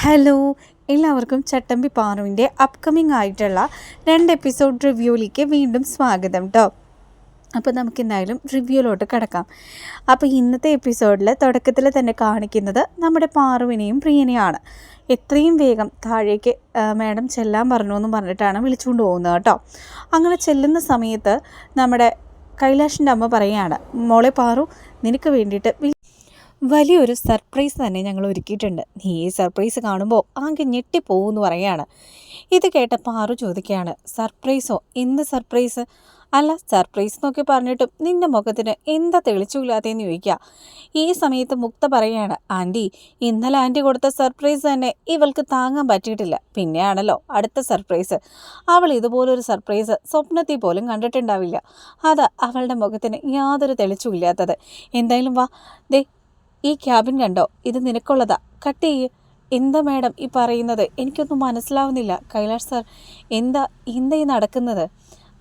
Hello എല്ലാവർക്കും ചട്ടമ്പി പാറുവിന്റെ upcoming ആയിട്ടുള്ള രണ്ട് എപ്പിസോഡ് റിവ്യൂയിലേക്ക് വീണ്ടും സ്വാഗതം കേട്ടോ അപ്പോൾ നമുക്ക് എന്തായാലും റിവ്യൂലോട്ട് കിടക്കാം. അപ്പോൾ ഇന്നത്തെ എപ്പിസോഡിൽ തുടക്കത്തിൽ തന്നെ കാണിക്കുന്നത് നമ്മുടെ പാറുവിനെയും പ്രിയനെയാണ്. എത്രയും വേഗം താഴേക്ക് മാഡം ചെല്ലാൻ പറഞ്ഞു എന്ന് പറഞ്ഞിട്ടാണ് വിളിച്ചുകൊണ്ട് പോകുന്നത് കേട്ടോ അങ്ങനെ ചെല്ലുന്ന സമയത്ത് നമ്മുടെ കൈലാഷിന്റെ അമ്മ പറയുകയാണ് മോളെ പാറു നിനക്ക് വേണ്ടിയിട്ട് വലിയൊരു സർപ്രൈസ് തന്നെ ഞങ്ങൾ ഒരുക്കിയിട്ടുണ്ട്. നീ ഈ സർപ്രൈസ് കാണുമ്പോൾ ആകെ ഞെട്ടിപ്പോകുമെന്ന് പറയാണ് ഇത് കേട്ടപ്പോൾ ആറു ചോദിക്കുകയാണ് സർപ്രൈസോ എന്ത് സർപ്രൈസ് അല്ല സർപ്രൈസ് എന്നൊക്കെ പറഞ്ഞിട്ടും നിന്റെ മുഖത്തിന് എന്താ തെളിച്ചില്ലാത്തതെന്ന് ചോദിക്കുക. ഈ സമയത്ത് മുക്ത പറയാണ് ആന്റി ഇന്നലെ ആന്റി കൊടുത്ത സർപ്രൈസ് തന്നെ ഇവൾക്ക് താങ്ങാൻ പറ്റിയിട്ടില്ല. പിന്നെയാണല്ലോ അടുത്ത സർപ്രൈസ് അവൾ ഇതുപോലൊരു സർപ്രൈസ് സ്വപ്നത്തിൽ പോലും കണ്ടിട്ടുണ്ടാവില്ല. അത് അവളുടെ മുഖത്തിന് യാതൊരു തെളിച്ചുമില്ലാത്തത് എന്തായാലും വാ. ദേ ഈ ക്യാബിൻ കണ്ടോ? ഇത് നിനക്കുള്ളതാ. കട്ട് ചെയ്യ്. എന്താ മാഡം ഈ പറയുന്നത്? എനിക്കൊന്നും മനസ്സിലാവുന്നില്ല. കൈലാഷ് സാർ എന്താ എന്താ ഈ നടക്കുന്നത്?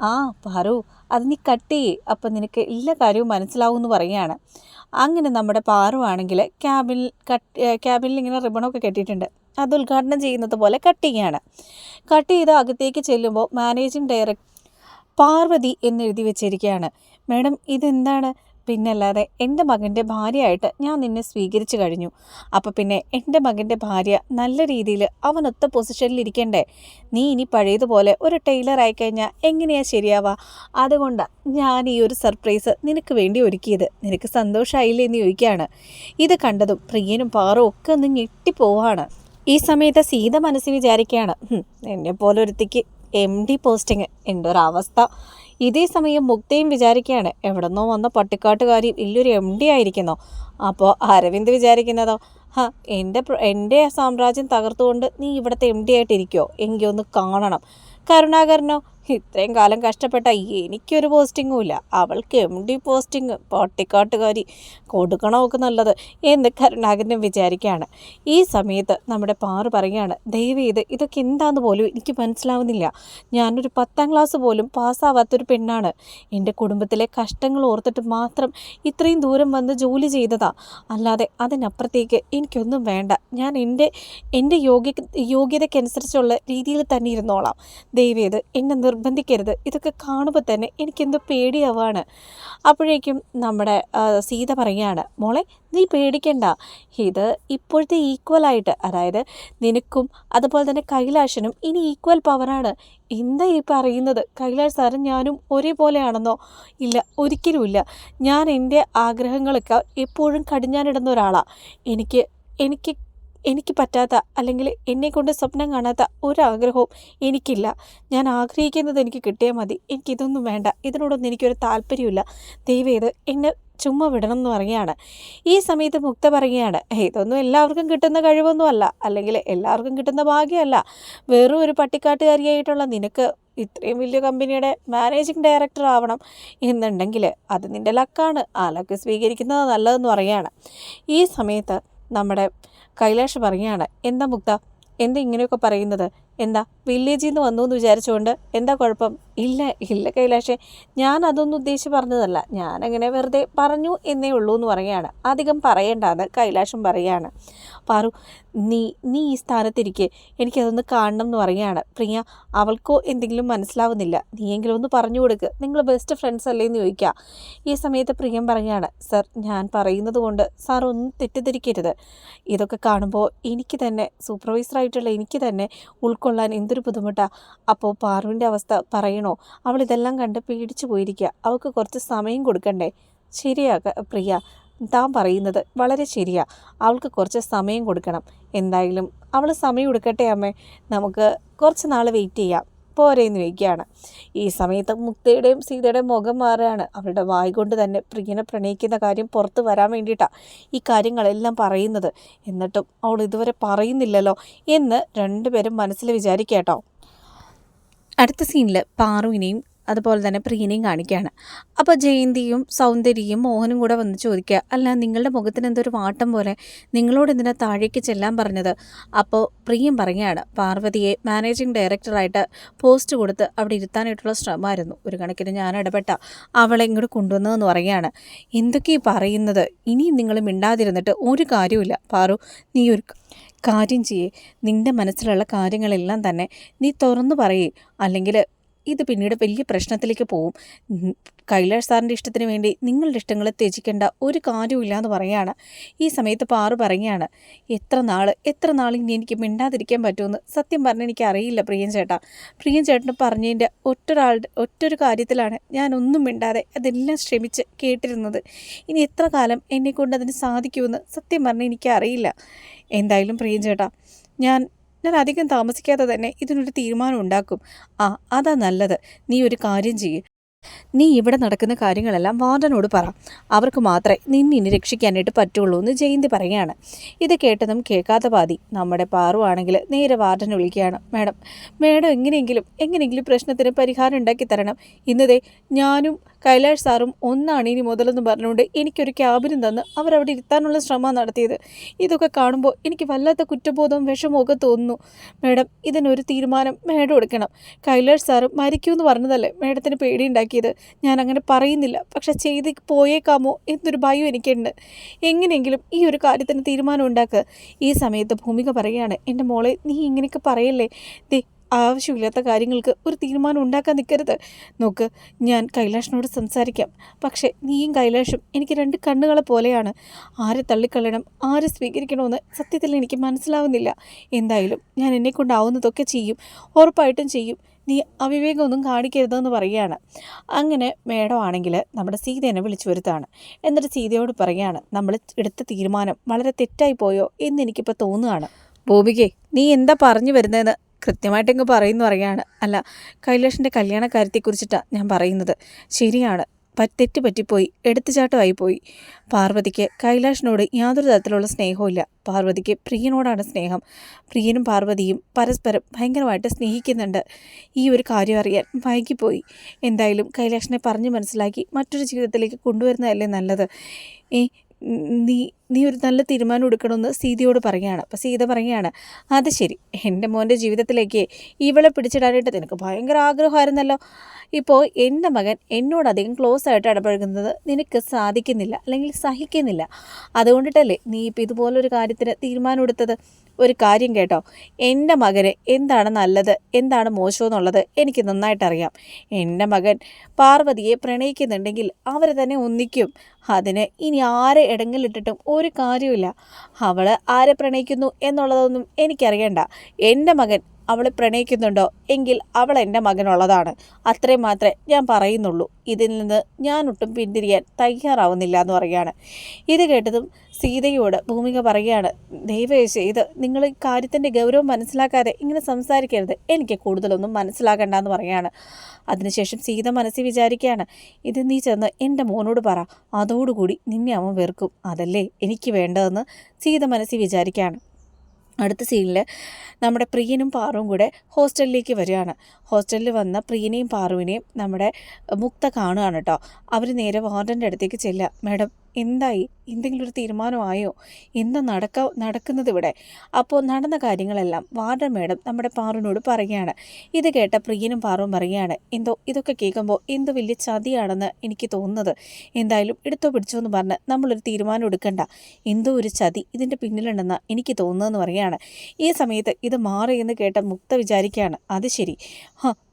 ആ പറു അത് നീ കട്ട് ചെയ്യ്. അപ്പം നിനക്ക് എല്ലാ കാര്യവും മനസ്സിലാവും എന്ന് പറയുകയാണ്. അങ്ങനെ നമ്മുടെ പാറുവാണെങ്കിൽ ക്യാബിൻ കട്ട് ക്യാബിനിൽ ഇങ്ങനെ റിബണൊക്കെ കെട്ടിയിട്ടുണ്ട്. അത് ഉദ്ഘാടനം ചെയ്യുന്നത് പോലെ കട്ട് ചെയ്യാണ് കട്ട് ചെയ്ത് അകത്തേക്ക് ചെല്ലുമ്പോൾ മാനേജിങ് ഡയറക്ടർ പാർവതി എന്നെഴുതി വെച്ചിരിക്കുകയാണ്. മാഡം ഇതെന്താണ്? പിന്നല്ലാതെ എന്റെ മകന്റെ ഭാര്യയായിട്ട് ഞാൻ നിന്നെ സ്വീകരിച്ചു കഴിഞ്ഞു. അപ്പോൾ പിന്നെ എന്റെ മകന്റെ ഭാര്യ നല്ല രീതിയിൽ അവനൊത്ത പൊസിഷനിൽ ഇരിക്കണ്ടേ നീ ഇനി പഴയതുപോലെ ഒരു ടൈലർ ആയിക്കഴിഞ്ഞാൽ എങ്ങനെയാ ശരിയാവാ? അതുകൊണ്ട് ഞാൻ ഈ ഒരു സർപ്രൈസ് നിനക്ക് വേണ്ടി ഒരുക്കിയത്. നിനക്ക് സന്തോഷമായില്ലേ എന്ന് ചോദിക്കുകയാണ്. ഇത് കണ്ടതും പ്രിയനും പാറും ഒക്കെ ഒന്ന് ഞെട്ടിപ്പോവാണ്. ഈ സമയത്ത് സീത മനസ്സിൽ വിചാരിക്കുകയാണ് എന്നെ പോലെ ഒരുത്തിക്ക് എം ഡി പോസ്റ്റിങ് എന്റെ ഒരവസ്ഥ. ഇതേ സമയം മുക്തയും വിചാരിക്കുകയാണ്. എവിടെന്നോ വന്ന പട്ടിക്കാട്ടുകാരി വലിയൊരു എം ഡി ആയിരിക്കുന്നോ. അപ്പോൾ അരവിന്ദ് വിചാരിക്കുന്നതോ ഹാ എന്റെ എന്റെ സാമ്രാജ്യം തകർത്തുകൊണ്ട് നീ ഇവിടുത്തെ എം ഡി ആയിട്ടിരിക്കുമോ എങ്കിൽ ഒന്ന് കാണണം. കരുണാകരനോ ഇത്രയും കാലം കഷ്ടപ്പെട്ട എനിക്കൊരു പോസ്റ്റിങ്ങും ഇല്ല. അവൾക്ക് എം ഡി പോസ്റ്റിങ് പട്ടിക്കാട്ടുകാരി കൊടുക്കണമൊക്കെ നല്ലത് എന്ന് കരുണാകരനും വിചാരിക്കുകയാണ്. ഈ സമയത്ത് നമ്മുടെ പാറു പറയുകയാണ് ദയവേത് ഇതൊക്കെ എന്താണെന്ന് പോലും എനിക്ക് മനസ്സിലാവുന്നില്ല. ഞാനൊരു പത്താം ക്ലാസ് പോലും പാസ്സാവാത്തൊരു പെണ്ണാണ്. എന്റെ കുടുംബത്തിലെ കഷ്ടങ്ങൾ ഓർത്തിട്ട് മാത്രം ഇത്രയും ദൂരം വന്ന് ജോലി ചെയ്തതാ. അല്ലാതെ അതിനപ്പുറത്തേക്ക് എനിക്കൊന്നും വേണ്ട. ഞാൻ എന്റെ എന്റെ യോഗ്യ യോഗ്യതയ്ക്കനുസരിച്ചുള്ള രീതിയിൽ തന്നെ ഇരുന്നോളാം. ദയവേത് എന്നെ നിർ നിർബന്ധിക്കരുത്. ഇതൊക്കെ കാണുമ്പോൾ തന്നെ എനിക്കെന്തോ പേടിയാവാണ്. അപ്പോഴേക്കും നമ്മുടെ സീത പറയുകയാണ് മോളെ നീ പേടിക്കണ്ട. ഇത് ഇപ്പോഴത്തെ ഈക്വലായിട്ട് അതായത് നിനക്കും അതുപോലെ തന്നെ കൈലാഷനും ഇനി ഈക്വൽ പവറാണ് എന്താ ഈ പറയുന്നത്? കൈലാഷ് സാറും ഞാനും ഒരേപോലെയാണെന്നോ? ഇല്ല ഒരിക്കലുമില്ല ഞാൻ എന്റെ ആഗ്രഹങ്ങളൊക്കെ എപ്പോഴും കടിഞ്ഞാനിടുന്ന ഒരാളാണ് എനിക്ക് എനിക്ക് എനിക്ക് പറ്റാത്ത അല്ലെങ്കിൽ എന്നെക്കൊണ്ട് സ്വപ്നം കാണാത്ത ഒരാഗ്രഹവും എനിക്കില്ല. ഞാൻ ആഗ്രഹിക്കുന്നത് എനിക്ക് കിട്ടിയാൽ മതി. എനിക്കിതൊന്നും വേണ്ട. ഇതിനോടൊന്നും എനിക്കൊരു താല്പര്യമില്ല ദൈവം എന്നെ ചുമ്മാ വിടണം എന്ന് പറയുകയാണ്. ഈ സമയത്ത് മുക്ത പറയുകയാണ് ഇതൊന്നും എല്ലാവർക്കും കിട്ടുന്ന കഴിവൊന്നും അല്ല അല്ലെങ്കിൽ എല്ലാവർക്കും കിട്ടുന്ന ഭാഗ്യമല്ല. വെറും ഒരു പട്ടിക്കാട്ടുകാരിയായിട്ടുള്ള നിനക്ക് ഇത്രയും വലിയ കമ്പനിയുടെ മാനേജിങ് ഡയറക്ടർ ആവണം എന്നുണ്ടെങ്കിൽ അത് നിന്റെ ലക്കാണ്. ആ ലക്ക് സ്വീകരിക്കുന്നത് നല്ലതെന്ന് പറയുകയാണ്. ഈ സമയത്ത് നമ്മുടെ കൈലാഷ് പറയുകയാണ് എന്താ മുക്ത? എന്താ ഇങ്ങനെയൊക്കെ പറയുന്നത്? എന്താ വില്ലേജിൽ നിന്ന് വന്നു എന്ന് വിചാരിച്ചുകൊണ്ട് എന്താ കുഴപ്പം? ഇല്ല ഇല്ല കൈലാഷെ ഞാൻ അതൊന്നും ഉദ്ദേശിച്ച് പറഞ്ഞതല്ല. ഞാൻ അങ്ങനെ വെറുതെ പറഞ്ഞു എന്നേ ഉള്ളൂ എന്ന് പറയുകയാണ്. അധികം പറയേണ്ടാന്ന് കൈലാഷും പറയുകയാണ്. പാറു നീ നീ ഈ സ്ഥാനത്തിരിക്കെ. എനിക്കതൊന്ന് കാണണം എന്ന് പറയുകയാണ്. പ്രിയ അവൾക്കോ എന്തെങ്കിലും മനസ്സിലാവുന്നില്ല. നീയെങ്കിലും ഒന്ന് പറഞ്ഞു കൊടുക്ക്. നിങ്ങൾ ബെസ്റ്റ് ഫ്രണ്ട്സ് അല്ലേ എന്ന് ചോദിക്കുക ഈ സമയത്ത് പ്രിയം പറയുകയാണ് സർ ഞാൻ പറയുന്നത് കൊണ്ട് സാർ ഒന്നും തെറ്റിദ്ധരിക്കരുത്. ഇതൊക്കെ കാണുമ്പോൾ എനിക്ക് തന്നെ സൂപ്പർവൈസറായിട്ടുള്ള എനിക്ക് തന്നെ ഉൾക്കൊള്ളാൻ എന്തൊരു ബുദ്ധിമുട്ടാണ് അപ്പോൾ പാറുവിന്റെ അവസ്ഥ പറയണോ? അവൾ ഇതെല്ലാം കണ്ട് പേടിച്ചു പോയിരിക്കുക അവൾക്ക് കുറച്ച് സമയം കൊടുക്കണ്ടേ? ശരിയാക പ്രിയ. താൻ പറയുന്നത് വളരെ ശരിയാ. അവൾക്ക് കുറച്ച് സമയം കൊടുക്കണം. എന്തായാലും അവൾ സമയം കൊടുക്കട്ടെ അമ്മേ. നമുക്ക് കുറച്ച് നാൾ വെയിറ്റ് ചെയ്യാം. പോരെന്ന് വയ്ക്കുകയാണ് ഈ സമയത്ത് മുക്തയുടെയും സീതയുടെയും മുഖം മാറുകയാണ്. അവരുടെ വായ് കൊണ്ട് തന്നെ പ്രിയനെ പ്രണയിക്കുന്ന കാര്യം പുറത്ത് വരാൻ വേണ്ടിയിട്ടാണ് ഈ കാര്യങ്ങളെല്ലാം പറയുന്നത്. എന്നിട്ടും അവൾ ഇതുവരെ പറയുന്നില്ലല്ലോ എന്ന് രണ്ടുപേരും മനസ്സിൽ വിചാരിക്കേട്ടോ അടുത്ത സീനിൽ പാറുവിനെയും അതുപോലെ തന്നെ പ്രീനയും കാണിക്കുകയാണ്. അപ്പോൾ ജയന്തിയും സൗന്ദര്യയും മോഹനും കൂടെ വന്ന് ചോദിക്കുക അല്ല നിങ്ങളുടെ മുഖത്തിന് എന്തൊരു വാട്ടം പോലെ? നിങ്ങളോട് എന്തിനാ താഴേക്ക് ചെല്ലാൻ പറഞ്ഞത്? അപ്പോൾ പ്രിയം പറയുകയാണ് പാർവതിയെ മാനേജിങ് ഡയറക്ടറായിട്ട് പോസ്റ്റ് കൊടുത്ത് അവിടെ ഇരുത്താനായിട്ടുള്ള ശ്രമമായിരുന്നു. ഒരു കണക്കിന് ഞാൻ ഇടപെട്ട അവളെ ഇങ്ങോട്ട് കൊണ്ടുവന്നതെന്ന് പറയുകയാണ്. എന്തൊക്കെയാണ് പറയുന്നത്? ഇനിയും നിങ്ങൾ മിണ്ടാതിരുന്നിട്ട് ഒരു കാര്യമില്ല പാറു നീ ഒരു കാര്യം ചെയ്യേ. നിന്റെ മനസ്സിലുള്ള കാര്യങ്ങളെല്ലാം തന്നെ നീ തുറന്നു പറയേ. അല്ലെങ്കിൽ ഇത് പിന്നീട് വലിയ പ്രശ്നത്തിലേക്ക് പോവും. കൈലാഷ് സാറിന്റെ ഇഷ്ടത്തിന് വേണ്ടി നിങ്ങളുടെ ഇഷ്ടങ്ങളെ ത്യജിക്കേണ്ട ഒരു കാര്യമില്ല എന്ന് പറയാണ് ഈ സമയത്ത് പാറു പറയുകയാണ് എത്ര നാൾ എത്ര നാൾ ഇനി എനിക്ക് മിണ്ടാതിരിക്കാൻ പറ്റുമെന്ന്? സത്യം പറഞ്ഞാൽ എനിക്ക് അറിയില്ല പ്രിയൻ ചേട്ടാ. പ്രിയൻ ചേട്ടന് പറഞ്ഞതിന്റെ ഒറ്റൊരാളുടെ ഒറ്റൊരു കാര്യത്തിലാണ് ഞാനൊന്നും മിണ്ടാതെ അതെല്ലാം ശ്രമിച്ച് കേട്ടിരുന്നത്. ഇനി എത്ര കാലം എന്നെക്കൊണ്ട് അതിന് സാധിക്കുമെന്ന് സത്യം പറഞ്ഞാൽ എനിക്കറിയില്ല. എന്തായാലും പ്രിയൻ ചേട്ടാ ഞാൻ ഞാൻ അധികം താമസിക്കാതെ തന്നെ ഇതിനൊരു തീരുമാനം ഉണ്ടാക്കും. ആ അതാ നല്ലത്. നീ ഒരു കാര്യം ചെയ്യും. നീ ഇവിടെ നടക്കുന്ന കാര്യങ്ങളെല്ലാം വാർഡനോട് പറ. അവർക്ക് മാത്രമേ നിന്നിനി രക്ഷിക്കാനായിട്ട് പറ്റുള്ളൂ എന്ന് ജയന്തി പറയുകയാണ്. ഇത് കേട്ടതും കേൾക്കാത്ത പാതി നമ്മുടെ പാറുവാണെങ്കിൽ നേരെ വാർഡനെ വിളിക്കുകയാണ്. മാഡം മാഡം എങ്ങനെയെങ്കിലും എങ്ങനെയെങ്കിലും പ്രശ്നത്തിന് പരിഹാരം ഉണ്ടാക്കി തരണം. ഇന്നതേ ഞാനും കൈലാഷ് സാറും ഒന്നാണ് ഇനി മുതലെന്ന് പറഞ്ഞുകൊണ്ട് എനിക്കൊരു ക്യാബിനും തന്ന് അവരവിടെ ഇരുത്താനുള്ള ശ്രമം നടത്തിയത്. ഇതൊക്കെ കാണുമ്പോൾ എനിക്ക് വല്ലാത്ത കുറ്റബോധവും വിഷമവും ഒക്കെ തോന്നുന്നു. മാഡം ഇതിനൊരു തീരുമാനം മാഡം എടുക്കണം. കൈലാഷ് സാറ് മരിക്കൂ എന്ന് പറഞ്ഞതല്ലേ മാഡത്തിന് പേടിയുണ്ടാക്കിയത്? ഞാൻ അങ്ങനെ പറയുന്നില്ല. പക്ഷെ ചെയ്ത് പോയേക്കാമോ എന്നൊരു ഭയം എനിക്കുണ്ട്. എങ്ങനെയെങ്കിലും ഈ ഒരു കാര്യത്തിന് തീരുമാനം ഉണ്ടാക്കുക ഈ സമയത്ത് ഭൂമിക പറയുകയാണ് എന്റെ മോളെ നീ ഇങ്ങനെയൊക്കെ പറയല്ലേ? ദേ ആവശ്യമില്ലാത്ത കാര്യങ്ങൾക്ക് ഒരു തീരുമാനം ഉണ്ടാക്കാൻ നിൽക്കരുത്. നോക്ക് ഞാൻ കൈലാഷിനോട് സംസാരിക്കാം. പക്ഷേ നീയും കൈലാഷും എനിക്ക് രണ്ട് കണ്ണുകളെ പോലെയാണ്. ആരെ തള്ളിക്കളയണം ആരെ സ്വീകരിക്കണമെന്ന് സത്യത്തിൽ എനിക്ക് മനസ്സിലാവുന്നില്ല. എന്തായാലും ഞാൻ എന്നെക്കൊണ്ടാവുന്നതൊക്കെ ചെയ്യും ഉറപ്പായിട്ടും ചെയ്യും. നീ അവിവേകമൊന്നും കാണിക്കരുതെന്ന് പറയുകയാണ്. അങ്ങനെ മേഡം ആണെങ്കിൽ നമ്മുടെ സീതേനെ വിളിച്ചു വരുത്താണ് എന്നിട്ട് സീതയോട് പറയുകയാണ് നമ്മൾ എടുത്ത തീരുമാനം വളരെ തെറ്റായി പോയോ എന്ന് എനിക്കിപ്പോൾ തോന്നുകയാണ്. ഭൂമികെ നീ എന്താ പറഞ്ഞു വരുന്നതെന്ന് കൃത്യമായിട്ട് ഇങ്ങ് പറയുന്നു പറയാണ് അല്ല കൈലാഷിന്റെ കല്യാണക്കാര്യത്തെക്കുറിച്ചിട്ടാണ് ഞാൻ പറയുന്നത്. ശരിയാണ്. തെറ്റ് പറ്റിപ്പോയി. എടുത്തുചാട്ടമായി പോയി. പാർവതിക്ക് കൈലാഷിനോട് യാതൊരു തരത്തിലുള്ള സ്നേഹവുമില്ല പാർവതിക്ക് പ്രിയനോടാണ് സ്നേഹം. പ്രിയനും പാർവതിയും പരസ്പരം ഭയങ്കരമായിട്ട് സ്നേഹിക്കുന്നുണ്ട്. ഈ ഒരു കാര്യം അറിയാൻ വൈകിപ്പോയി. എന്തായാലും കൈലാഷിനെ പറഞ്ഞു മനസ്സിലാക്കി മറ്റൊരു ജീവിതത്തിലേക്ക് കൊണ്ടുവരുന്നതല്ലേ നല്ലത്? ഏ നീ നീ ഒരു നല്ല തീരുമാനം എടുക്കണമെന്ന് സീതയോട് പറയുകയാണ്. അപ്പോൾ സീത പറയുകയാണ് അത് ശരി. എന്റെ മോന്റെ ജീവിതത്തിലേക്ക് ഇവളെ പിടിച്ചിടാനായിട്ട് നിനക്ക് ഭയങ്കര ആഗ്രഹമായിരുന്നല്ലോ. ഇപ്പോൾ എന്റെ മകൻ എന്നോട് അധികം ക്ലോസ് ആയിട്ട് ഇടപഴകുന്നത് നിനക്ക് സാധിക്കുന്നില്ല അല്ലെങ്കിൽ സഹിക്കുന്നില്ല. അതുകൊണ്ടിട്ടല്ലേ നീ ഇപ്പോൾ ഇതുപോലൊരു കാര്യത്തിന് തീരുമാനം എടുത്തത്? ഒരു കാര്യം കേട്ടോ. എന്റെ മകന് എന്താണ് നല്ലത്? എന്താണ് മോശമെന്നുള്ളത് എനിക്ക് നന്നായിട്ടറിയാം. എന്റെ മകൻ പാർവതിയെ പ്രണയിക്കുന്നുണ്ടെങ്കിൽ അവരെ തന്നെ ഒന്നിക്കും. അതിന് ഇനി ആരെ ഇടങ്ങളിട്ടിട്ടും ഒരു കാര്യമില്ല അവൾ ആരെ പ്രണയിക്കുന്നു എന്നുള്ളതൊന്നും എനിക്കറിയണ്ട. എന്റെ മകൻ അവളെ പ്രണയിക്കുന്നുണ്ടോ? എങ്കിൽ അവൾ എന്റെ മകനുള്ളതാണ്. അത്രയും മാത്രമേ ഞാൻ പറയുന്നുള്ളൂ. ഇതിൽ നിന്ന് ഞാൻ ഒട്ടും പിന്തിരിയാൻ തയ്യാറാവുന്നില്ല എന്ന് പറയുകയാണ്. ഇത് കേട്ടതും സീതയോട് ഭൂമിക പറയുകയാണ് ദൈവേശ ഇത് നിങ്ങൾ കാര്യത്തിന്റെ ഗൗരവം മനസ്സിലാക്കാതെ ഇങ്ങനെ സംസാരിക്കരുത്. എനിക്ക് കൂടുതലൊന്നും മനസ്സിലാകണ്ട എന്ന് പറയുകയാണ്. അതിനുശേഷം സീത മനസ്സിൽ വിചാരിക്കുകയാണ് ഇത് നീ ചെന്ന് എന്റെ മോനോട് പറ. അതോടുകൂടി നിന്നെ അവൻ വെറുക്കും. അതല്ലേ എനിക്ക് വേണ്ടതെന്ന് സീത മനസ്സിൽ വിചാരിക്കുകയാണ്. അടുത്ത സീനിൽ നമ്മുടെ പ്രിയനും പാറുവും കൂടെ ഹോസ്റ്റലിലേക്ക് വരികയാണ്. ഹോസ്റ്റലിൽ വന്ന പ്രിയനെയും പാറുവിനെയും നമ്മുടെ മുക്ത കാണുകയാണ് കേട്ടോ അവർ നേരെ വാർഡന്റെ അടുത്തേക്ക് ചെല്ലുക. മാഡം എന്തായി? എന്തെങ്കിലും ഒരു തീരുമാനമായോ? എന്താ നടക്ക നടക്കുന്നത് ഇവിടെ അപ്പോൾ നടന്ന കാര്യങ്ങളെല്ലാം വാർഡൻ മേഡം നമ്മുടെ പാറുവിനോട് പറയുകയാണ്. ഇത് കേട്ട പ്രിയനും പാറുവും പറയുകയാണ് എന്തോ ഇതൊക്കെ കേൾക്കുമ്പോൾ എന്തോ വലിയ ചതിയാണെന്ന് എനിക്ക് തോന്നുന്നത്. എന്തായാലും എടുത്തോ പിടിച്ചോ എന്ന് പറഞ്ഞ് നമ്മളൊരു തീരുമാനം എടുക്കണ്ട. എന്തോ ഒരു ചതി ഇതിന്റെ പിന്നിലുണ്ടെന്ന് എനിക്ക് തോന്നുന്നതെന്ന് പറയുകയാണ്. ഈ സമയത്ത് ഇത് മാറിയെന്ന് കേട്ട മുക്ത വിചാരിക്കുകയാണ് അത് ശരി.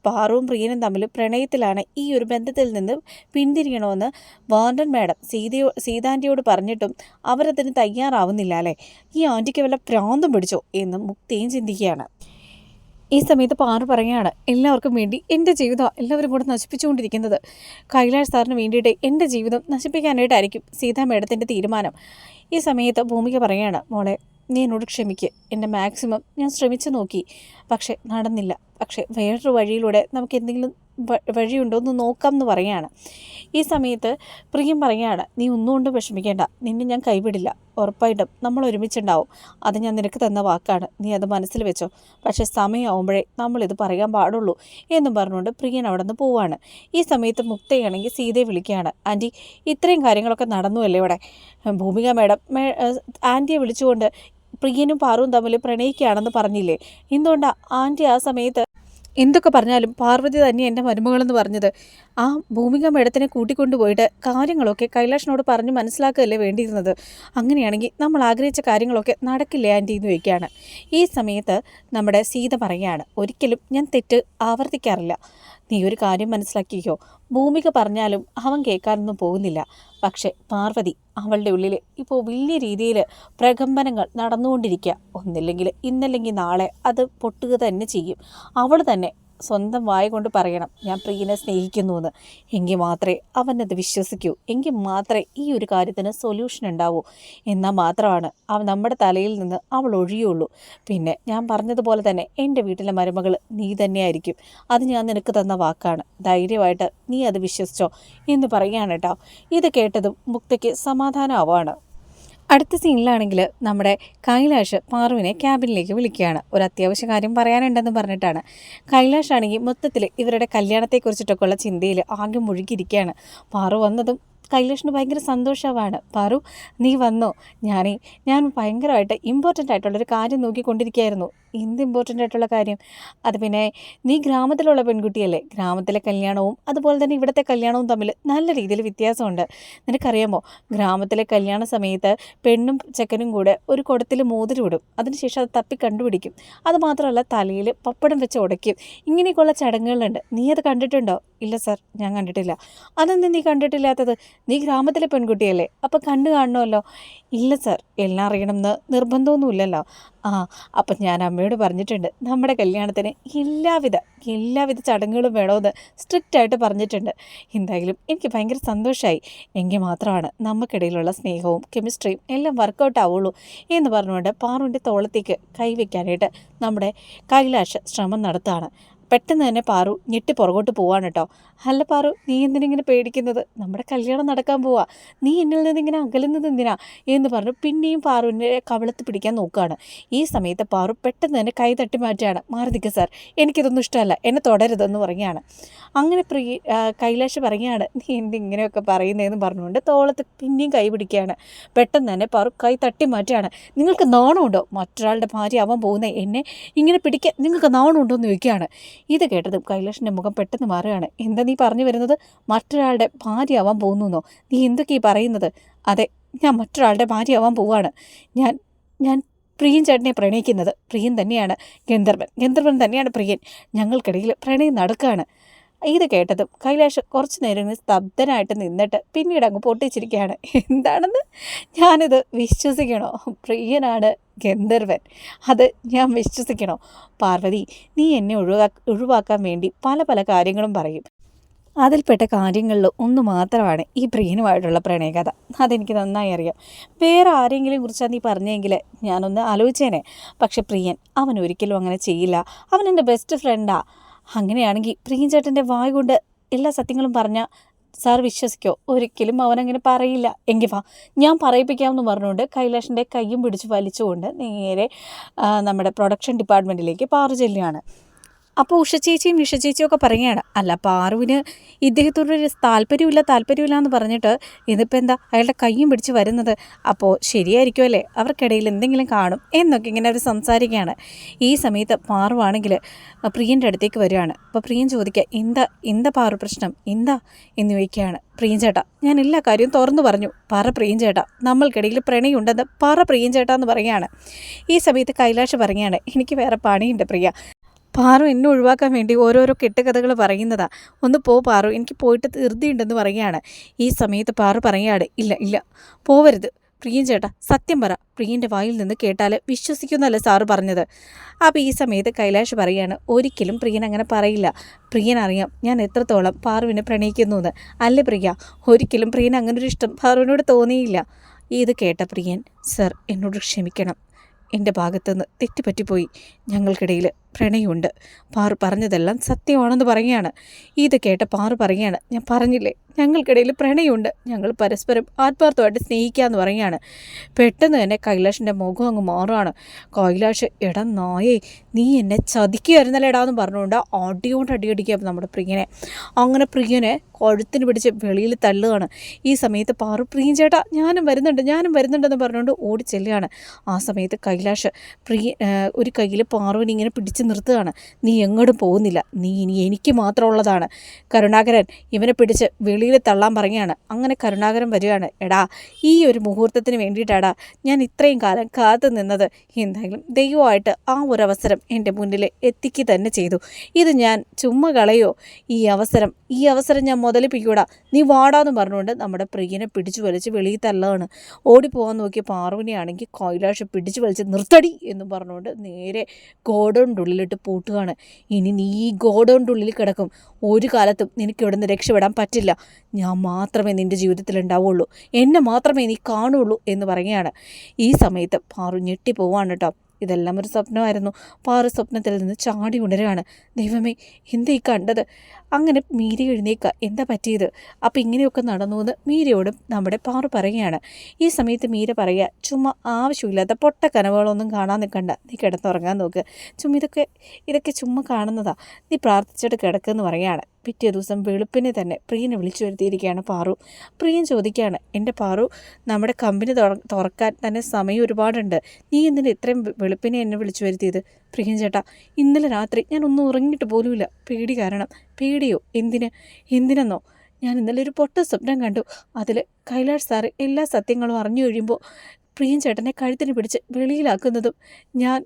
പാറുവും പ്രിയനും തമ്മിൽ പ്രണയത്തിലാണ് ഈ ഒരു ബന്ധത്തിൽ നിന്ന് പിന്തിരിയണമെന്ന് വാണ്ടൻ മാഡം സീതയോ സീതാന്റെയോട് പറഞ്ഞിട്ടും അവരതിന് തയ്യാറാവുന്നില്ല അല്ലേ? ഈ ആന്റിക്ക് വല്ല പ്രാന്തം പിടിച്ചോ എന്നും മുക്തിയും ചിന്തിക്കുകയാണ്. ഈ സമയത്ത് പാറു പറയുകയാണ് എല്ലാവർക്കും വേണ്ടി എന്റെ ജീവിതം എല്ലാവരും കൂടെ നശിപ്പിച്ചുകൊണ്ടിരിക്കുന്നത്. കൈലാഷ് സാറിന് വേണ്ടിയിട്ട് എന്റെ ജീവിതം നശിപ്പിക്കാനായിട്ടായിരിക്കും സീതാ മേഡത്തിന്റെ തീരുമാനം. ഈ സമയത്ത് ഭൂമിക പറയുകയാണ് മോളെ നീ എന്നോട് ക്ഷമിക്ക്. എന്റെ മാക്സിമം ഞാൻ ശ്രമിച്ചു നോക്കി. പക്ഷേ നടന്നില്ല. പക്ഷേ വേറൊരു വഴിയിലൂടെ നമുക്ക് എന്തെങ്കിലും വഴിയുണ്ടോ എന്ന് നോക്കാം എന്ന് പറയുകയാണ് ഈ സമയത്ത് പ്രിയം പറയുകയാണ് നീ ഒന്നും കൊണ്ടും വിഷമിക്കേണ്ട. നിന്നെ ഞാൻ കൈവിടില്ല. ഉറപ്പായിട്ടും നമ്മൾ ഒരുമിച്ചുണ്ടാവും. അത് ഞാൻ നിനക്ക് തന്ന വാക്കാണ്. നീ അത് മനസ്സിൽ വെച്ചോ. പക്ഷേ സമയമാകുമ്പോഴേ നമ്മളിത് പറയാൻ പാടുള്ളൂ എന്നും പറഞ്ഞുകൊണ്ട് പ്രിയൻ അവിടെ നിന്ന് പോവാണ്. ഈ സമയത്ത് മുക്തയാണെങ്കിൽ സീതയെ വിളിക്കുകയാണ് ആന്റി ഇത്രയും കാര്യങ്ങളൊക്കെ നടന്നു അല്ലേ ഇവിടെ? ഭൂമിക മേഡം മേ ആന്റിയെ വിളിച്ചുകൊണ്ട് പ്രിയനും പാറുവും തമ്മിൽ പ്രണയിക്കുകയാണെന്ന് പറഞ്ഞില്ലേ? എന്തുകൊണ്ടാണ് ആന്റി ആ സമയത്ത് എന്തൊക്കെ പറഞ്ഞാലും പാർവതി തന്നെ എന്റെ മരുമകളെന്ന് പറഞ്ഞത്? ആ ഭൂമിക മേഡത്തിനെ കൂട്ടിക്കൊണ്ടുപോയിട്ട് കാര്യങ്ങളൊക്കെ കൈലാഷിനോട് പറഞ്ഞ് മനസ്സിലാക്കുകയല്ലേ വേണ്ടിയിരുന്നത്? അങ്ങനെയാണെങ്കിൽ നമ്മൾ ആഗ്രഹിച്ച കാര്യങ്ങളൊക്കെ നടക്കില്ല ആന്റി എന്ന് വയ്ക്കുകയാണ് ഈ സമയത്ത് നമ്മുടെ സീത പറയുകയാണ് ഒരിക്കലും ഞാൻ തെറ്റ് ആവർത്തിക്കാറില്ല. നീ ഒരു കാര്യം മനസ്സിലാക്കിയോ ഭൂമിക പറഞ്ഞാലും അവൻ കേൾക്കാനൊന്നും പോകുന്നില്ല. പക്ഷെ പാർവതി അവളുടെ ഉള്ളിൽ ഇപ്പോൾ വലിയ രീതിയിൽ പ്രകമ്പനങ്ങൾ നടന്നുകൊണ്ടിരിക്കുക ഒന്നില്ലെങ്കിൽ ഇന്നല്ലെങ്കിൽ നാളെ അത് പൊട്ടുക തന്നെ ചെയ്യും. അവൾ തന്നെ സ്വന്തം വായ കൊണ്ട് പറയണം ഞാൻ പ്രിയനെ സ്നേഹിക്കുന്നു എന്ന് എങ്കിൽ മാത്രമേ അവനത് വിശ്വസിക്കൂ. എങ്കിൽ മാത്രമേ ഈ ഒരു കാര്യത്തിന് സൊല്യൂഷൻ ഉണ്ടാവൂ. എന്നാൽ മാത്രമാണ് അവ നമ്മുടെ തലയിൽ നിന്ന് അവൾ ഒഴിയുള്ളൂ. പിന്നെ ഞാൻ പറഞ്ഞതുപോലെ തന്നെ എന്റെ വീട്ടിലെ മരുമകൾ നീ തന്നെയായിരിക്കും. അത് ഞാൻ നിനക്ക് തന്ന വാക്കാണ്. ധൈര്യമായിട്ട് നീ അത് വിശ്വസിച്ചോ എന്ന് പറയുകയാണ് കേട്ടോ. ഇത് കേട്ടതും മുക്തയ്ക്ക് സമാധാനമാവാണ് അടുത്ത സീനിലാണെങ്കിൽ നമ്മുടെ കൈലാഷ് പാറുവിനെ ക്യാബിനിലേക്ക് വിളിക്കുകയാണ്. ഒരു അത്യാവശ്യ കാര്യം പറയാനുണ്ടെന്ന് പറഞ്ഞിട്ടാണ്. കൈലാഷ് ആണെങ്കിൽ മൊത്തത്തിൽ ഇവരുടെ കല്യാണത്തെക്കുറിച്ചിട്ടൊക്കെയുള്ള ചിന്തയിൽ ആകെ മുഴുകിയിരിക്കുകയാണ്. പാറു വന്നതും കൈലാഷിന് ഭയങ്കര സന്തോഷമാണ്. പാറു നീ വന്നോ? ഞാനേ ഞാൻ ഭയങ്കരമായിട്ട് ഇമ്പോർട്ടന്റ് ആയിട്ടുള്ളൊരു കാര്യം നോക്കിക്കൊണ്ടിരിക്കുകയായിരുന്നു. എന്ത് ഇമ്പോർട്ടന്റ് ആയിട്ടുള്ള കാര്യം? അത് പിന്നെ നീ ഗ്രാമത്തിലുള്ള പെൺകുട്ടിയല്ലേ? ഗ്രാമത്തിലെ കല്യാണവും അതുപോലെ തന്നെ ഇവിടുത്തെ കല്യാണവും തമ്മിൽ നല്ല രീതിയിൽ വ്യത്യാസമുണ്ട്. നിനക്കറിയാമോ? ഗ്രാമത്തിലെ കല്യാണ സമയത്ത് പെണ്ണും ചെക്കനും കൂടെ ഒരു കുടത്തിൽ മോതിരിവിടും അതിനുശേഷം അത് തപ്പി കണ്ടുപിടിക്കും. അത് മാത്രമല്ല തലയിൽ പപ്പടം വെച്ച് ഉടയ്ക്കും. ഇങ്ങനെയൊക്കെയുള്ള ചടങ്ങുകളുണ്ട്. നീ അത് കണ്ടിട്ടുണ്ടോ? ഇല്ല സർ ഞാൻ കണ്ടിട്ടില്ല. അതെന്ത് നീ കണ്ടിട്ടില്ലാത്തത്? നീ ഗ്രാമത്തിലെ പെൺകുട്ടിയല്ലേ? അപ്പം കണ്ടു കാണണമല്ലോ. ഇല്ല സർ എല്ലാം അറിയണമെന്ന് നിർബന്ധമൊന്നുമില്ലല്ലോ. ആ അപ്പം ഞാൻ അമ്മയോട് പറഞ്ഞിട്ടുണ്ട് നമ്മുടെ കല്യാണത്തിന് എല്ലാവിധ എല്ലാവിധ ചടങ്ങുകളും വേണമെന്ന് സ്ട്രിക്റ്റായിട്ട് പറഞ്ഞിട്ടുണ്ട്. എന്തായാലും എനിക്ക് ഭയങ്കര സന്തോഷമായി എങ്കിൽ മാത്രമാണ് നമുക്കിടയിലുള്ള സ്നേഹവും കെമിസ്ട്രിയും എല്ലാം വർക്കൗട്ട് ആവുള്ളൂ. എന്ന് പറഞ്ഞുകൊണ്ട് പാറുവിന്റെ തോളത്തേക്ക് കൈവയ്ക്കാനായിട്ട് നമ്മുടെ കൈലാഷ് ശ്രമം നടത്തുകയാണ്. പെട്ടെന്ന് തന്നെ പാറു ഞെട്ടി പുറകോട്ട് പോവാണ് കേട്ടോ അല്ല പാറു നീ എന്തിനിങ്ങനെ പേടിക്കുന്നത്? നമ്മുടെ കല്യാണം നടക്കാൻ പോവാ. നീ എന്നിൽ നിന്ന് ഇങ്ങനെ അകലുന്നത് എന്തിനാ? എന്ന് പറഞ്ഞു പിന്നെയും പാറുവിന്റെ കവിളത്ത് പിടിക്കാൻ നോക്കുകയാണ് ഈ സമയത്ത് പാറു പെട്ടെന്ന് തന്നെ കൈ തട്ടി മാറ്റുകയാണ്. മാറുതിക്ക സാർ എനിക്കിതൊന്നും ഇഷ്ടമല്ല. എന്നെ തുടരുതെന്ന് പറയുകയാണ്. അങ്ങനെ പ്രീ കൈലാഷ് പറയുകയാണ് നീ എന്തിങ്ങനെയൊക്കെ പറയുന്നതെന്ന് പറഞ്ഞുകൊണ്ട് തോളത്ത് പിന്നെയും കൈ പിടിക്കുകയാണ്. പെട്ടെന്ന് തന്നെ പാറു കൈ തട്ടി മാറ്റുകയാണ്. നിങ്ങൾക്ക് നാണമുണ്ടോ? മറ്റൊരാളുടെ ഭാര്യ ആവാൻ പോകുന്ന എന്നെ ഇങ്ങനെ പിടിക്കാൻ നിങ്ങൾക്ക് നാണമുണ്ടോ എന്ന് ചോദിക്കുകയാണ്. ഇത് കേട്ടതും കൈലാഷിന്റെ മുഖം പെട്ടെന്ന് മാറുകയാണ്. എന്താ നീ പറഞ്ഞു വരുന്നത്? മറ്റൊരാളുടെ ഭാര്യയാവാൻ പോകുന്നു നീ എന്തൊക്കെയാ പറയുന്നത്? അതെ ഞാൻ മറ്റൊരാളുടെ ഭാര്യയാവാൻ പോവാണ് ഞാൻ ഞാൻ പ്രിയൻ ചേട്ടനെ പ്രണയിക്കുന്നത്. പ്രിയൻ തന്നെയാണ് ഗന്ധർവൻ. ഗന്ധർവൻ തന്നെയാണ് പ്രിയൻ. ഞങ്ങൾക്കിടയിൽ പ്രണയം നടക്കുകയാണ്. ഇത് കേട്ടതും കൈലാഷ് കുറച്ച് നേരം സ്തബ്ധനായിട്ട് നിന്നിട്ട് പിന്നീട് അങ്ങ് പൊട്ടിച്ചിരിക്കുകയാണ്. എന്താണെന്ന് ഞാനിത് വിശ്വസിക്കണോ? പ്രിയനാണ് ഗന്ധർവൻ. അത് ഞാൻ വിശ്വസിക്കണോ? പാർവതി നീ എന്നെ ഒഴിവാ ഒഴിവാക്കാൻ വേണ്ടി പല പല കാര്യങ്ങളും പറയും. അതിൽപ്പെട്ട കാര്യങ്ങളിൽ ഒന്ന് മാത്രമാണ് ഈ പ്രിയനുമായിട്ടുള്ള പ്രണയകഥ. അതെനിക്ക് നന്നായി അറിയാം. വേറെ ആരെങ്കിലും കുറിച്ചാണ് നീ പറഞ്ഞെങ്കിൽ ഞാനൊന്ന് ആലോചിച്ചേനെ. പക്ഷെ പ്രിയൻ അവൻ ഒരിക്കലും അങ്ങനെ ചെയ്യില്ല. അവൻ എന്റെ ബെസ്റ്റ് ഫ്രണ്ടാ അങ്ങനെയാണെങ്കിൽ പ്രിയഞ്ചേട്ടന്റെ വായ കൊണ്ട് എല്ലാ സത്യങ്ങളും പറഞ്ഞാൽ സാർ വിശ്വസിക്കോ? ഒരിക്കലും അവനങ്ങനെ പറയില്ല. എങ്കിൽ വാ ഞാൻ പറയിപ്പിക്കാമെന്ന് പറഞ്ഞുകൊണ്ട് കൈലാഷിന്റെ കയ്യും പിടിച്ച് വലിച്ചുകൊണ്ട് നേരെ നമ്മുടെ പ്രൊഡക്ഷൻ ഡിപ്പാർട്ട്മെന്റിലേക്ക് പാറു ചെല്ലുകയാണ്. അപ്പോൾ ഉഷ ചേച്ചിയും നിഷ ചേച്ചിയും ഒക്കെ പറയുകയാണ് അല്ല പാറുവിന് ഇദ്ദേഹത്തോടൊരു താല്പര്യമില്ല താല്പര്യമില്ല എന്ന് പറഞ്ഞിട്ട് ഇതിപ്പോൾ എന്താ അയാളുടെ കയ്യും പിടിച്ച് വരുന്നത്? അപ്പോൾ ശരിയായിരിക്കുമല്ലേ അവർക്കിടയിൽ എന്തെങ്കിലും കാണും എന്നൊക്കെ ഇങ്ങനെ അവർ സംസാരിക്കുകയാണ്. ഈ സമയത്ത് പാറുവാണെങ്കിൽ പ്രിയന്റെ അടുത്തേക്ക് വരികയാണ്. അപ്പോൾ പ്രിയൻ ചോദിക്കുക എന്താ എന്താ പാറു പ്രശ്നം? എന്താ? എന്ന് ചോദിക്കുകയാണ്. പ്രിയൻ ചേട്ടാ ഞാൻ എല്ലാ കാര്യവും തുറന്നു പറഞ്ഞു. പാറ പ്രിയൻ ചേട്ടാ നമ്മൾക്കിടയിൽ പ്രണയമുണ്ടെന്ന് പാറ പ്രിയൻ ചേട്ടാ എന്ന് പറയുകയാണ്. ഈ സമയത്ത് കൈലാഷ് പറയുകയാണ് എനിക്ക് വേറെ പണിയുണ്ട് പ്രിയ. പാറു എന്നെ ഒഴിവാക്കാൻ വേണ്ടി ഓരോരോ കെട്ടുകഥകൾ പറയുന്നതാ. ഒന്ന് പോ പാറു എനിക്ക് പോയിട്ട് ധൃതിയുണ്ടെന്ന് പറയുകയാണ്. ഈ സമയത്ത് പാറു പറയുകയാണ് ഇല്ല ഇല്ല പോവരുത്. പ്രിയൻ ചേട്ടാ സത്യം പറ. പ്രിയന്റെ വായിൽ നിന്ന് കേട്ടാൽ വിശ്വസിക്കുന്നല്ല സാറ് പറഞ്ഞത്. അപ്പോൾ ഈ സമയത്ത് കൈലാഷ് പറയാണ് ഒരിക്കലും പ്രിയൻ അങ്ങനെ പറയില്ല. പ്രിയൻ അറിയാം ഞാൻ എത്രത്തോളം പാറുവിനെ പ്രണയിക്കുന്നു എന്ന് അല്ലേ പ്രിയ? ഒരിക്കലും പ്രിയൻ അങ്ങനെ ഒരു ഇഷ്ടം പാറുവിനോട് തോന്നിയില്ല. ഇത് കേട്ട പ്രിയൻ സർ എന്നോട് ക്ഷമിക്കണം. എന്റെ ഭാഗത്തുനിന്ന് തെറ്റുപറ്റിപ്പോയി. ഞങ്ങൾക്കിടയിൽ പ്രണയമുണ്ട് പാറു പറഞ്ഞതെല്ലാം സത്യമാണെന്ന് പറയുകയാണ്. ഇത് കേട്ട പാറു പറയുകയാണ്. ഞാൻ പറഞ്ഞില്ലേ? ഞങ്ങൾക്കിടയിൽ പ്രണയമുണ്ട്. ഞങ്ങൾ പരസ്പരം ആത്മാർത്ഥമായിട്ട് സ്നേഹിക്കാമെന്ന് പറയുകയാണ്. പെട്ടെന്ന് തന്നെ കൈലാഷിന്റെ മുഖം അങ്ങ് മാറുകയാണ്. കൈലാഷ് എടാ നായേ നീ എന്നെ ചതിക്കുമായിരുന്നല്ലേ എടാന്ന് പറഞ്ഞുകൊണ്ട് അടിയോണ്ട് അടിയടിക്കുക നമ്മുടെ പ്രിയനെ. അങ്ങനെ പ്രിയനെ കൊഴുത്തിന് പിടിച്ച് വെളിയിൽ തള്ളുകയാണ് ഈ സമയത്ത് പാറു പ്രിയൻ ചേട്ടാ ഞാനും വരുന്നുണ്ട് ഞാനും വരുന്നുണ്ടെന്ന് പറഞ്ഞുകൊണ്ട് ഓടി ചെല്ലുകയാണ്. ആ സമയത്ത് കൈലാഷ് പ്രിയ ഒരു കയ്യിൽ പാറുവിനെ ഇങ്ങനെ പിടിച്ച് നിർത്തുകയാണ്. നീ എങ്ങോട്ടും പോകുന്നില്ല. നീ ഇനി എനിക്ക് മാത്രമുള്ളതാണ്. കരുണാകരൻ ഇവനെ പിടിച്ച് വെളിയിൽ തള്ളാൻ പറയുകയാണ്. അങ്ങനെ കരുണാകരൻ വരികയാണ്. എടാ ഈ ഒരു മുഹൂർത്തത്തിന് വേണ്ടിയിട്ടാടാ ഞാൻ ഇത്രയും കാലം കാത്തു നിന്നത്. എന്തായാലും ദൈവമായിട്ട് ആ ഒരു അവസരം എന്റെ മുന്നിൽ എത്തിക്കുക തന്നെ ചെയ്തു. ഇത് ഞാൻ ചുമ്മാ കളയോ? ഈ അവസരം ഈ അവസരം ഞാൻ മുതലിപ്പിക്കൂടാ. നീ വാടാന്ന് പറഞ്ഞുകൊണ്ട് നമ്മുടെ പ്രിയനെ പിടിച്ചു വലിച്ച് വെളിയിൽ തള്ളാണ് ഓടിപ്പോകാൻ നോക്കിയ പാർവിനെയാണെങ്കിൽ കൈലാഷ് പിടിച്ചു വലിച്ച് നിർത്തടി എന്ന് പറഞ്ഞുകൊണ്ട് നേരെ ഗോഡൗണിന്റെ ഉള്ളിലിട്ട് പൂട്ടുകയാണ്. ഇനി നീ ഈ ഗോഡൗണിന്റെ ഉള്ളിൽ കിടക്കും. ഒരു കാലത്തും നിനക്ക് ഇവിടെ നിന്ന് രക്ഷപ്പെടാൻ പറ്റില്ല. ഞാൻ മാത്രമേ നിന്റെ ജീവിതത്തിൽ ഉണ്ടാവുള്ളൂ. എന്നെ മാത്രമേ നീ കാണുള്ളൂ എന്ന് പറയുകയാണ്. ഈ സമയത്ത് പാറു ഞെട്ടി പോവാണ് കേട്ടോ. ഇതെല്ലാം ഒരു സ്വപ്നമായിരുന്നു. പാറു സ്വപ്നത്തിൽ നിന്ന് ചാടി ഉണരുകയാണ്. ദൈവമേ എന്തേ കണ്ടത്? അങ്ങനെ മീരി എഴുന്നേക്കുക എന്താ പറ്റിയത്? അപ്പം ഇങ്ങനെയൊക്കെ നടന്നു എന്ന് മീരയോടും നമ്മുടെ പാറു പറയുകയാണ്. ഈ സമയത്ത് മീര പറയുക ചുമ്മാ ആവശ്യമില്ലാത്ത പൊട്ട കനവുകളൊന്നും കാണാൻ നിൽക്കണ്ട. നീ കിടന്നുറങ്ങാൻ നോക്ക്. ചുമ്മാ ഇതൊക്കെ ഇതൊക്കെ ചുമ്മാ കാണുന്നതാ. നീ പ്രാർത്ഥിച്ചിട്ട് കിടക്കുമെന്ന് പറയുകയാണ്. പിറ്റേ ദിവസം വെളുപ്പിനെ തന്നെ പ്രിയനെ വിളിച്ചു വരുത്തിയിരിക്കുകയാണ് പാറു. പ്രിയൻ ചോദിക്കുകയാണ് എന്റെ പാറു നമ്മുടെ കമ്പനി തുറക്കാൻ തന്നെ സമയം ഒരുപാടുണ്ട്. നീ എന്തിനാ ഇത്രയും വെളുപ്പിനെ എന്നെ വിളിച്ചു വരുത്തിയത്? പ്രിയൻ ചേട്ടാ ഇന്നലെ രാത്രി ഞാൻ ഒന്നും ഉറങ്ങിയിട്ട് പോലുമില്ല. പേടി കാരണം പേടിയോ? എന്തിന്? എന്തിനെന്നോ? ഞാൻ ഇന്നലെ ഒരു പൊട്ട സ്വപ്നം കണ്ടു. അതിൽ കൈലാഷ് സാറ് എല്ലാ സത്യങ്ങളും അറിഞ്ഞു കഴിയുമ്പോൾ പ്രിയൻ ചേട്ടനെ കഴുത്തിന് പിടിച്ച് വെളിയിലാക്കുന്നതും ഞാൻ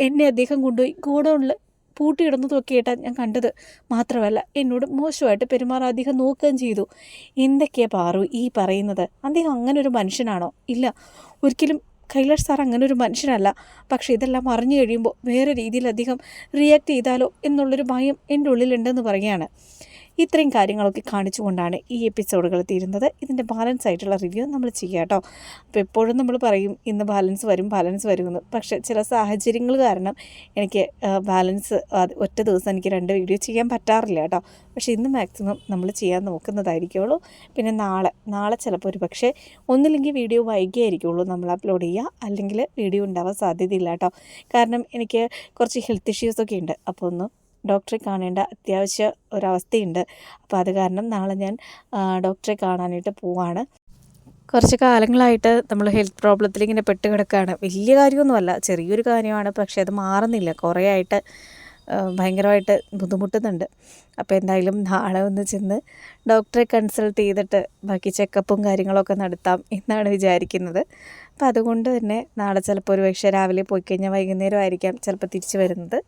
എന്നെ അദ്ദേഹം കൊണ്ടുപോയി ഗോഡൗണിൽ പൂട്ടിയിടുന്നതൊക്കെ ആയിട്ടാണ് ഞാൻ കണ്ടത്. മാത്രമല്ല എന്നോട് മോശമായിട്ട് പെരുമാറാൻ അദ്ദേഹം നോക്കുകയും ചെയ്തു. എന്തൊക്കെയാണ് പാറു ഈ പറയുന്നത്? അദ്ദേഹം അങ്ങനെ ഒരു മനുഷ്യനാണോ? ഇല്ല. ഒരിക്കലും കൈലാഷ് സാർ അങ്ങനെ ഒരു മനുഷ്യനല്ല. പക്ഷേ ഇതെല്ലാം അറിഞ്ഞു കഴിയുമ്പോൾ വേറെ രീതിയിൽ അധികം റിയാക്ട് ചെയ്താലോ എന്നുള്ളൊരു ഭയം എന്റെ ഉള്ളിലുണ്ടെന്ന് പറയുകയാണ്. ഇത്രയും കാര്യങ്ങളൊക്കെ കാണിച്ചുകൊണ്ടാണ് ഈ എപ്പിസോഡുകൾ തീരുന്നത്. ഇതിന്റെ ബാലൻസ് ആയിട്ടുള്ള റിവ്യൂ നമ്മൾ ചെയ്യുക കേട്ടോ. അപ്പോൾ എപ്പോഴും നമ്മൾ പറയും ഇന്ന് ബാലൻസ് വരും ബാലൻസ് വരുമെന്ന് പക്ഷേ ചില സാഹചര്യങ്ങൾ കാരണം എനിക്ക് ബാലൻസ് ഒറ്റ ദിവസം എനിക്ക് രണ്ട് വീഡിയോ ചെയ്യാൻ പറ്റാറില്ല കേട്ടോ. പക്ഷേ ഇന്ന് മാക്സിമം നമ്മൾ ചെയ്യാൻ നോക്കുന്നതായിരിക്കുള്ളൂ. പിന്നെ നാളെ നാളെ ചിലപ്പോൾ ഒരു പക്ഷേ ഒന്നില്ലെങ്കിൽ വീഡിയോ വൈകിയായിരിക്കുള്ളൂ നമ്മൾ അപ്ലോഡ് ചെയ്യുക. അല്ലെങ്കിൽ വീഡിയോ ഉണ്ടാവാൻ സാധ്യതയില്ല കേട്ടോ. കാരണം എനിക്ക് കുറച്ച് ഹെൽത്ത് ഇഷ്യൂസൊക്കെ ഉണ്ട്. അപ്പോൾ ഒന്ന് ഡോക്ടറെ കാണേണ്ട അത്യാവശ്യ ഒരവസ്ഥയുണ്ട്. അപ്പോൾ അത് കാരണം നാളെ ഞാൻ ഡോക്ടറെ കാണാനായിട്ട് പോവാണ്. കുറച്ച് കാലങ്ങളായിട്ട് നമ്മൾ ഹെൽത്ത് പ്രോബ്ലത്തിൽ ഇങ്ങനെ പെട്ട് കിടക്കുകയാണ്. വലിയ കാര്യമൊന്നുമല്ല. ചെറിയൊരു കാര്യമാണ്. പക്ഷേ അത് മാറുന്നില്ല. കുറേ ആയിട്ട് ഭയങ്കരമായിട്ട് ബുദ്ധിമുട്ടുന്നുണ്ട്. അപ്പോൾ എന്തായാലും നാളെ ഒന്ന് ചെന്ന് ഡോക്ടറെ കൺസൾട്ട് ചെയ്തിട്ട് ബാക്കി ചെക്കപ്പും കാര്യങ്ങളൊക്കെ നടത്താം എന്നാണ് വിചാരിക്കുന്നത്. അപ്പോൾ അതുകൊണ്ട് തന്നെ നാളെ ചിലപ്പോൾ ഒരു പക്ഷേ രാവിലെ പോയി കഴിഞ്ഞാൽ വൈകുന്നേരം ആയിരിക്കാം ചിലപ്പോൾ തിരിച്ചു വരുന്നത്.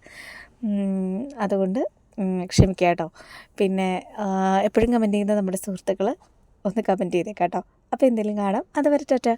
അതുകൊണ്ട് ക്ഷമിക്കുക കേട്ടോ. പിന്നെ എപ്പോഴും കമന്റ് ചെയ്യുന്ന നമ്മുടെ സുഹൃത്തുക്കൾ ഒന്ന് കമന്റ് ചെയ്തേക്കാം കേട്ടോ. അപ്പോൾ എന്തെങ്കിലും കാണാം. അതുവരെ ടാറ്റ.